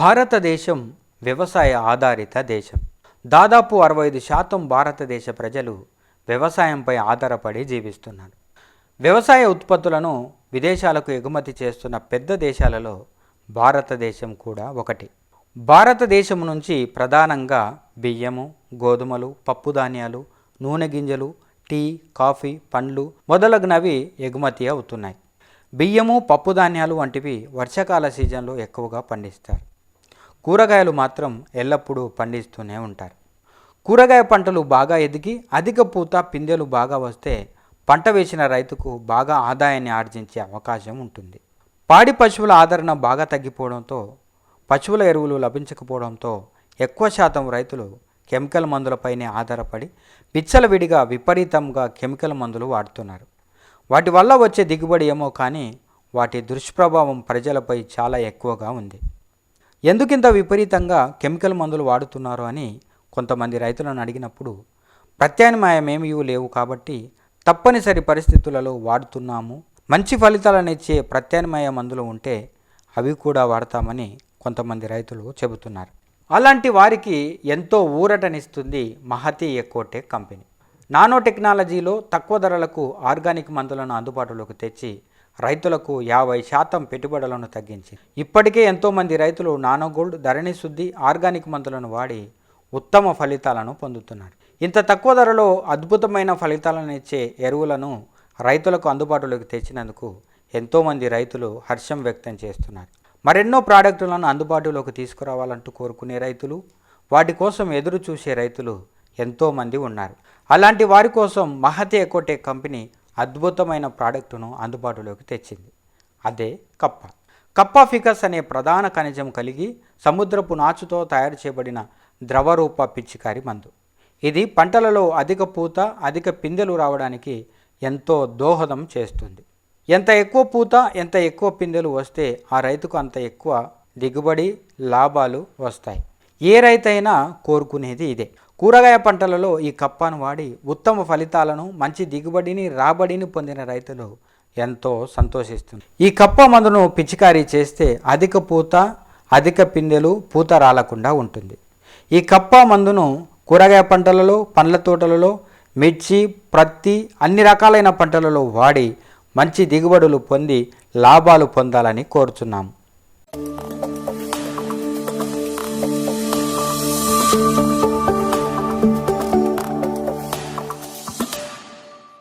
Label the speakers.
Speaker 1: భారతదేశం వ్యవసాయ ఆధారిత దేశం. దాదాపు అరవై ఐదు శాతం భారతదేశ ప్రజలు వ్యవసాయంపై ఆధారపడి జీవిస్తున్నారు. వ్యవసాయ ఉత్పత్తులను విదేశాలకు ఎగుమతి చేస్తున్న పెద్ద దేశాలలో భారతదేశం కూడా ఒకటి. భారతదేశం నుంచి ప్రధానంగా బియ్యము గోధుమలు పప్పుధాన్యాలు నూనె గింజలు టీ కాఫీ పండ్లు మొదలగునవి ఎగుమతి అవుతున్నాయి. బియ్యము పప్పుధాన్యాలు వంటివి వర్షాకాల సీజన్లో ఎక్కువగా పండిస్తారు. కూరగాయలు మాత్రం ఎల్లప్పుడూ పండిస్తూనే ఉంటారు. కూరగాయ పంటలు బాగా ఎదిగి అధిక పూత పిందెలు బాగా వస్తే పంట వేసిన రైతుకు బాగా ఆదాయాన్ని ఆర్జించే అవకాశం ఉంటుంది. పాడి పశువుల ఆదరణ బాగా తగ్గిపోవడంతో పశువుల ఎరువులు లభించకపోవడంతో ఎక్కువ శాతం రైతులు కెమికల్ మందులపైనే ఆధారపడి విచ్చలవిడిగా విపరీతంగా కెమికల్ మందులు వాడుతున్నారు. వాటి వల్ల వచ్చే దిగుబడి ఏమో కానీ వాటి దుష్ప్రభావం ప్రజలపై చాలా ఎక్కువగా ఉంది. ఎందుకింత విపరీతంగా కెమికల్ మందులు వాడుతున్నారు అని కొంతమంది రైతులను అడిగినప్పుడు ప్రత్యామ్నాయమేమీ లేవు కాబట్టి తప్పనిసరి పరిస్థితులలో వాడుతున్నాము మంచి ఫలితాలను ఇచ్చే ప్రత్యామ్నాయ మందులు ఉంటే అవి కూడా వాడతామని కొంతమంది రైతులు చెబుతున్నారు. అలాంటి వారికి ఎంతో ఊరటనిస్తుంది మహతి ఎకోటెక్ కంపెనీ. నానో టెక్నాలజీలో తక్కువ ధరలకు ఆర్గానిక్ మందులను అందుబాటులోకి తెచ్చి రైతులకు యాభై శాతం పెట్టుబడులను తగ్గించి ఇప్పటికే ఎంతోమంది రైతులు నానోగోల్డ్ ధరణి శుద్ధి ఆర్గానిక్ మందులను వాడి ఉత్తమ ఫలితాలను పొందుతున్నారు. ఇంత తక్కువ ధరలో అద్భుతమైన ఫలితాలను ఇచ్చే ఎరువులను రైతులకు అందుబాటులోకి తెచ్చినందుకు ఎంతోమంది రైతులు హర్షం వ్యక్తం చేస్తున్నారు. మరెన్నో ప్రాడక్టులను అందుబాటులోకి తీసుకురావాలంటూ కోరుకునే రైతులు వాటి కోసం ఎదురు చూసే రైతులు ఎంతోమంది ఉన్నారు. అలాంటి వారి కోసం మహతి ఎకోటెక్ కంపెనీ అద్భుతమైన ప్రోడక్టును అందుబాటులోకి తెచ్చింది. అదే కప్ప. కప్ప ఫికస్ అనే ప్రధాన ఖనిజం కలిగి సముద్రపు నాచుతో తయారు చేయబడిన ద్రవరూప పిచ్చికారి మందు. ఇది పంటలలో అధిక పూత అధిక పిందెలు రావడానికి ఎంతో దోహదం చేస్తుంది. ఎంత ఎక్కువ పూత ఎంత ఎక్కువ పిందెలు వస్తే ఆ రైతుకు అంత ఎక్కువ దిగుబడి లాభాలు వస్తాయి. ఏ రైతైనా కోరుకునేది ఇదే. కూరగాయ పంటలలో ఈ కప్పను వాడి ఉత్తమ ఫలితాలను మంచి దిగుబడిని రాబడిని పొందిన రైతులు ఎంతో సంతోషిస్తుంది. ఈ కప్ప మందును పిచికారీ చేస్తే అధిక పూత అధిక పిందెలు పూత రాలకుండా ఉంటుంది. ఈ కప్ప మందును కూరగాయ పంటలలో పండ్ల తోటలలో మిర్చి ప్రత్తి అన్ని రకాలైన పంటలలో వాడి మంచి దిగుబడులు పొంది లాభాలు పొందాలని కోరుచున్నాము